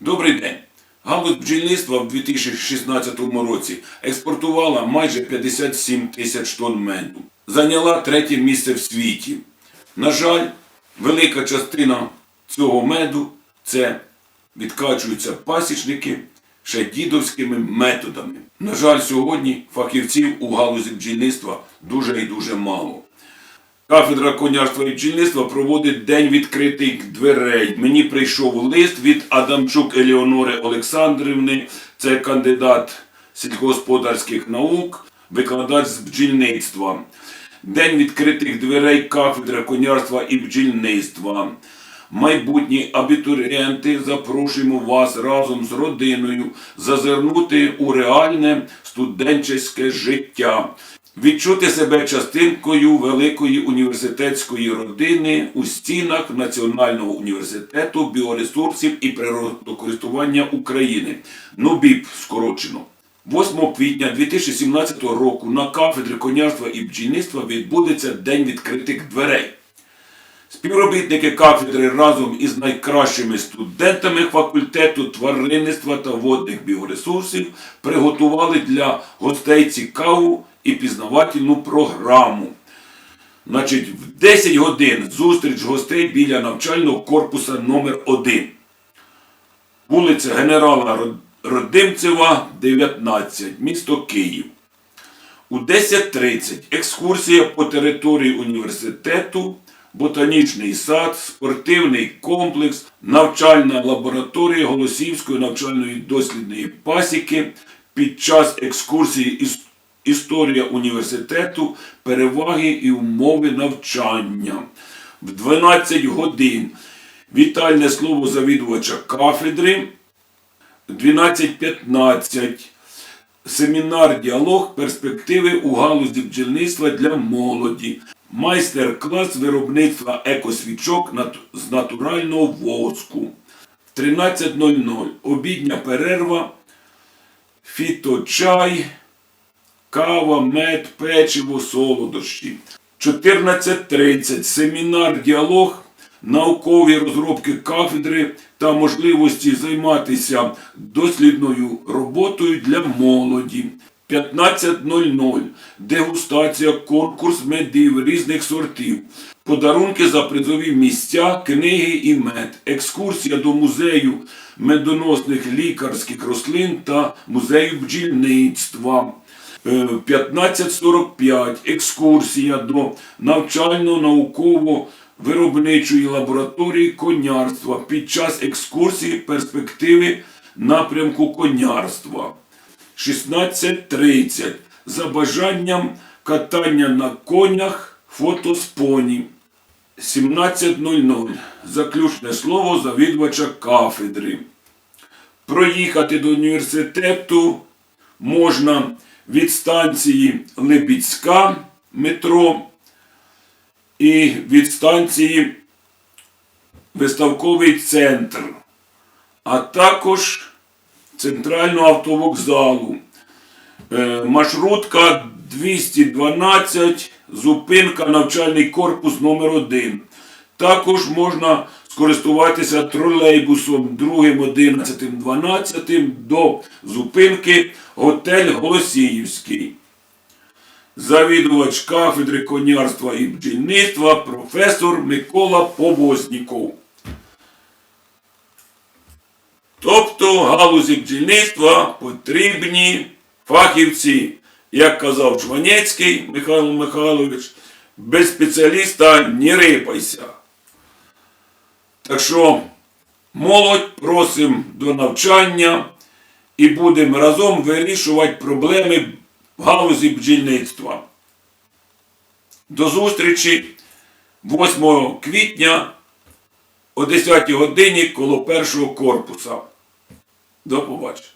Добрий день. Галузь бджільництва в 2016 році експортувала майже 57 тисяч тонн меду. Зайняла третє місце в світі. На жаль, велика частина цього меду це відкачуються пасічники ще дідовськими методами. На жаль, сьогодні фахівців у галузі бджільництва дуже і дуже мало. Кафедра конярства і бджільництва проводить день відкритих дверей. Мені прийшов лист від Адамчук Еліонори Олександрівни, це кандидат сільськогосподарських наук, викладач з бджільництва. День відкритих дверей кафедри конярства і бджільництва. Майбутні абітурієнти, запрошуємо вас разом з родиною зазирнути у реальне студентське життя, відчути себе частинкою великої університетської родини у стінах Національного університету біоресурсів і природокористування України. НУБІП скорочено. 8 квітня 2017 року на кафедрі конярства і бджільництва відбудеться День відкритих дверей. Співробітники кафедри разом із найкращими студентами факультету тваринництва та водних біоресурсів приготували для гостей цікаву і пізнавательну програму. Значить, в 10 годин зустріч гостей біля навчального корпуса номер 1 Вулиця Генерала Родимцева, 19, місто Київ. У 10.30 екскурсія по території університету, ботанічний сад, спортивний комплекс, навчальна лабораторія Голосівської навчальної дослідної пасіки. Під час екскурсії іс- історія університету, переваги і умови навчання. В 12 годин вітальне слово завідувача кафедри. 12.15 Семінар діалог перспективи у галузі бджільництва для молоді. Майстер-клас виробництва екосвічок з натурального воску. 13.00 обідня перерва, фіточай, кава, мед, печиво, солодощі. 14.30 семінар діалог, наукові розробки кафедри та можливості займатися дослідною роботою для молоді. 15.00 дегустація, конкурс медів різних сортів, подарунки за призові місця, книги і мед, екскурсія до музею медоносних лікарських рослин та музею бджільництва. Е, 15.45 екскурсія до навчально-науково-виробничої лабораторії конярства під час екскурсії перспективи напрямку конярства. 16.30 за бажанням катання на конях фото з поні. 17.00 заключне слово завідувача кафедри. Проїхати до університету можна від станції Либідська метро і від станції Виставковий центр, а також центрального автовокзалу. Е, Маршрутка 212, зупинка навчальний корпус номер 1 Також можна скористуватися тролейбусом 2, 11, 12 до зупинки готель Голосіївський. Завідувач кафедри конярства і бджільництва професор Микола Повозніков. Тобто галузі бджільництва потрібні фахівці, як казав Чванецький Михайло Михайлович, без спеціаліста не рипайся. Так що молодь просимо до навчання і будемо разом вирішувати проблеми в галузі бджільництва. До зустрічі 8 квітня о 10 годині коло першого корпуса. До побачення.